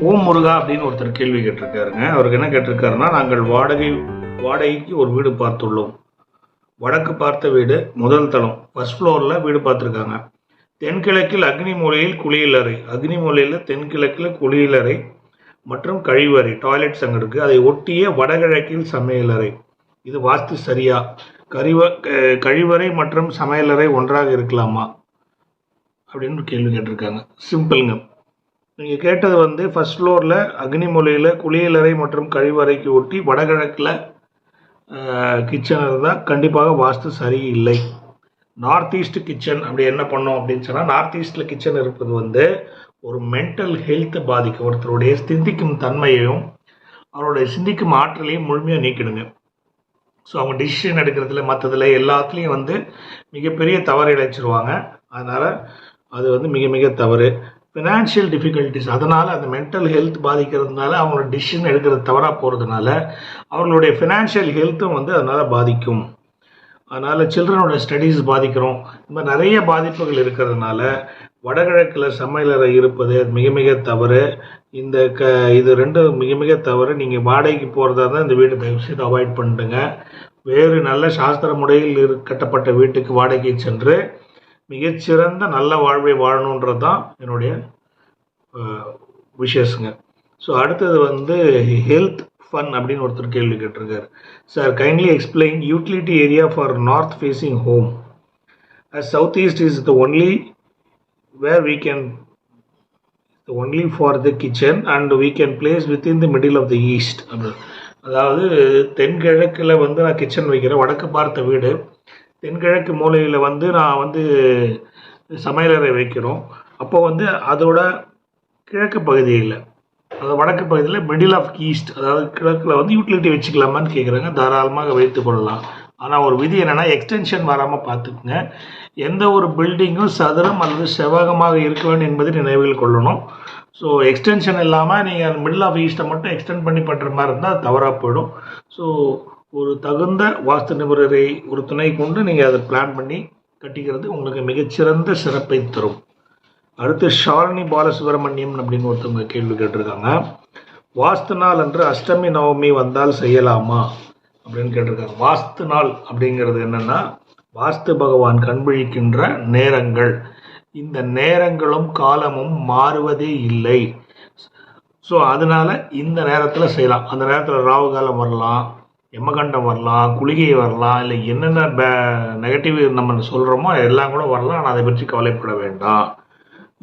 ஓம் முருகா அப்படின்னு ஒருத்தர் கேள்வி கேட்டிருக்காருங்க. அவருக்கு என்ன கேட்டிருக்காருன்னா நாங்கள் வாடகை வாடகைக்கு ஒரு வீடு பார்த்துள்ளோம். வடக்கு பார்த்த வீடு முதல் தளம். ஃபர்ஸ்ட் ஃப்ளோரில் வீடு பார்த்துருக்காங்க. தென்கிழக்கில் அக்னி மூலையில் குளியலறை அக்னி மூலையில் தென்கிழக்கில் குளியலறை மற்றும் கழிவறை டாய்லெட்ஸ் அங்கே இருக்குது அதை ஒட்டிய வடகிழக்கில் சமையலறை இது வாஸ்து சரியா? கழிவ க- கழிவறை மற்றும் சமையலறை ஒன்றாக இருக்கலாமா? அப்படின்னு கேள்வி கேட்டிருக்காங்க. சிம்பிளுங்க நீங்கள் கேட்டது வந்து ஃபஸ்ட் ஃப்ளோரில் அக்னிமொழியில் குளியலறை மற்றும் கழிவறைக்கு ஒட்டி வடகிழக்கில் கிச்சன் இருந்தால் கண்டிப்பாக வாஸ்து சரியில்லை. நார்த் ஈஸ்ட் கிச்சன் அப்படி என்ன பண்ணோம் அப்படின்னு சொன்னால் நார்த் ஈஸ்டில் கிச்சன் இருப்பது வந்து ஒரு மென்டல் ஹெல்த்தை பாதிக்கும். ஒருத்தருடைய சிந்திக்கும் தன்மையையும் அவருடைய சிந்திக்கும் ஆற்றலையும் முழுமையாக நீக்கிடுங்க. ஸோ அவங்க டிசிஷன் எடுக்கிறதுல மற்றதுல எல்லாத்துலேயும் வந்து மிகப்பெரிய தவறு இழைச்சிருவாங்க. அதனால் அது வந்து மிக மிக தவறு. ஃபினான்ஷியல் டிஃபிகல்ட்டிஸ் அதனால் அந்த மென்டல் ஹெல்த் பாதிக்கிறதுனால அவங்களோட டிசிஷன் எடுக்கிறது தவறாக போகிறதுனால அவர்களுடைய ஃபினான்ஷியல் ஹெல்த்தும் வந்து அதனால் பாதிக்கும். அதனால் சில்ட்ரனோட ஸ்டடீஸ் பாதிக்கிறோம். இந்த மாதிரி நிறைய பாதிப்புகள் இருக்கிறதுனால வடகிழக்கில் சமையலறை இருப்பது மிக மிக தவறு. இந்த க இது ரெண்டும் மிக மிக தவறு. நீங்கள் வாடகைக்கு போகிறதா இருந்தால் இந்த வீடு தயவுசெய்து அவாய்ட் பண்ணிடுங்க. வேறு நல்ல சாஸ்திர முறையில் இரு கட்டப்பட்ட வீட்டுக்கு வாடகை சென்று மிகச்சிறந்த நல்ல வாழ்வை வாழணுன்றது தான் என்னுடைய விஷயஸுங்க ஸோ அடுத்தது வந்து ஹெல்த் ஃபன் அப்படின்னு ஒருத்தர் கேள்வி கேட்டிருக்காரு. Sir kindly explain utility area for north facing home as south east is the only where we the only for the kitchen and we can place within the middle of the east அப்படின்னு அதாவது தென்கிழக்கில் வந்து நான் kitchen வைக்கிறேன் வடக்கு பார்த்த வீடு. தென்கிழக்கு மூலையில் வந்து நான் வந்து சமையலறை வைக்கிறோம். அப்போ வந்து அதோட கிழக்கு பகுதியில் அதாவது வடக்கு பகுதியில் மிடில் ஆஃப் ஈஸ்ட் அதாவது கிழக்கில் வந்து யூட்டிலிட்டி வச்சுக்கலாமான்னு கேட்குறாங்க தாராளமாக வைத்து கொள்ளலாம். ஆனால் ஒரு விதி என்னென்னா எக்ஸ்டென்ஷன் வராமல் பார்த்துக்குங்க. எந்த ஒரு பில்டிங்கும் சதுரம் அல்லது செவ்வகமாக இருக்க வேண்டும் என்பதை நினைவில் கொள்ளணும். ஸோ எக்ஸ்டென்ஷன் இல்லாமல் நீங்கள் மிடில் ஆஃப் ஈஸ்ட்டை மட்டும் எக்ஸ்டெண்ட் பண்ணி பண்ணுற மாதிரி இருந்தால் அது தவறாக போயிடும். ஸோ ஒரு தகுந்த வாஸ்து நிபுணரை ஒரு துணை கொண்டு நீங்கள் அதை பிளான் பண்ணி கட்டிக்கிறது உங்களுக்கு மிகச்சிறந்த சிறப்பை தரும். அடுத்து ஷாலினி பாலசுப்ரமணியம் அப்படின்னு ஒருத்தவங்க கேள்வி கேட்டிருக்காங்க. வாஸ்து நாள் அன்று அஷ்டமி நவமி வந்தால் செய்யலாமா அப்படின்னு கேட்டிருக்காங்க. வாஸ்து நாள் அப்படிங்கிறது என்னன்னா வாஸ்து பகவான் கண்விழிக்கின்ற நேரங்கள். இந்த நேரங்களும் காலமும் மாறுவதே இல்லை. ஸோ அதனால் இந்த நேரத்தில் செய்யலாம். அந்த நேரத்தில் ராகு காலம் வரலாம். எமகண்டம் வரலாம் குளிகை வரலாம் இல்லை என்னென்ன பே நெகட்டிவ் நம்ம சொல்கிறோமோ எல்லாம் கூட வரலாம். ஆனால் அதை பற்றி கவலைப்பட வேண்டாம்.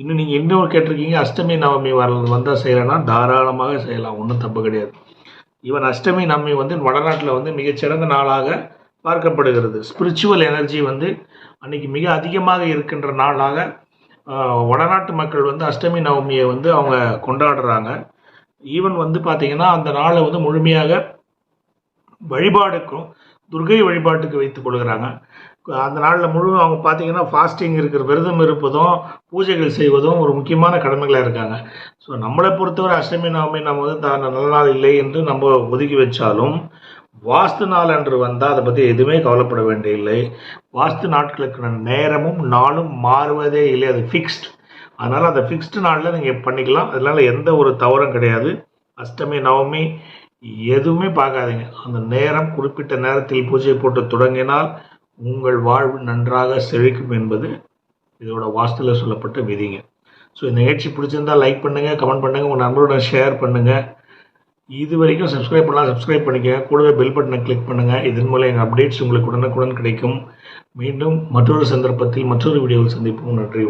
இன்னும் நீங்கள் இன்னொரு கேட்டிருக்கீங்க அஷ்டமி நவமி வர வந்தால் செய்யலைன்னா தாராளமாக செய்யலாம். ஒன்றும் தப்பு கிடையாது. ஈவன் அஷ்டமி நவமி வந்து வடநாட்டில் வந்து மிகச்சிறந்த நாளாக பார்க்கப்படுகிறது. ஸ்பிரிச்சுவல் எனர்ஜி வந்து அன்றைக்கி மிக அதிகமாக இருக்கின்ற நாளாக வடநாட்டு மக்கள் வந்து அஷ்டமி நவமியை வந்து அவங்க கொண்டாடுறாங்க. ஈவன் வந்து பார்த்திங்கன்னா அந்த நாளை வந்து முழுமையாக வழிபாடுக்கும் துர்கை வழிபாட்டுக்கு வைத்துக் கொள்கிறாங்க. அந்த நாளில் முழு அவங்க பார்த்தீங்கன்னா ஃபாஸ்டிங் இருக்கிற விரதம் இருப்பதும் பூஜைகள் செய்வதும் ஒரு முக்கியமான கடமைகளாக இருக்காங்க. ஸோ நம்மளை பொறுத்தவரை அஷ்டமி நவமி நம்ம வந்து தான் நல்ல நாள் இல்லை என்று நம்ம ஒதுக்கி வச்சாலும் வாஸ்து நாள் அன்று வந்தால் அதை பற்றி எதுவுமே கவலைப்பட வேண்டியதில்லை. வாஸ்து நாட்களுக்கான நேரமும் நாளும் மாறுவதே இல்லை. அது ஃபிக்ஸ்ட் அதனால் அந்த ஃபிக்ஸ்டு நாளில் நீங்கள் பண்ணிக்கலாம். அதனால் எந்த ஒரு தவறும் கிடையாது. அஷ்டமி நவமி எதுவுமே பார்க்காதீங்க. அந்த நேரம் குறிப்பிட்ட நேரத்தில் பூஜை போட்டு தொடங்கினால் உங்கள் வாழ்வு நன்றாக செழிக்கும் என்பது இதோட வாஸ்துல சொல்லப்பட்ட விதிங்க. ஸோ இந்த நிகழ்ச்சி பிடிச்சிருந்தா லைக் பண்ணுங்கள் கமெண்ட் பண்ணுங்கள் உங்கள் நண்பருடன் ஷேர் பண்ணுங்கள் இது வரைக்கும் சப்ஸ்கிரைப் பண்ணலாம் சப்ஸ்கிரைப் பண்ணிக்கங்க. கூடவே பெல் பட்டனை கிளிக் பண்ணுங்கள் இதன் மூலம் எங்கள் அப்டேட்ஸ் உங்களுக்கு உடனுக்குடன் கிடைக்கும். மீண்டும் மற்றொரு சந்தர்ப்பத்தில் மற்றொரு வீடியோவில் சந்திப்போம். நன்றி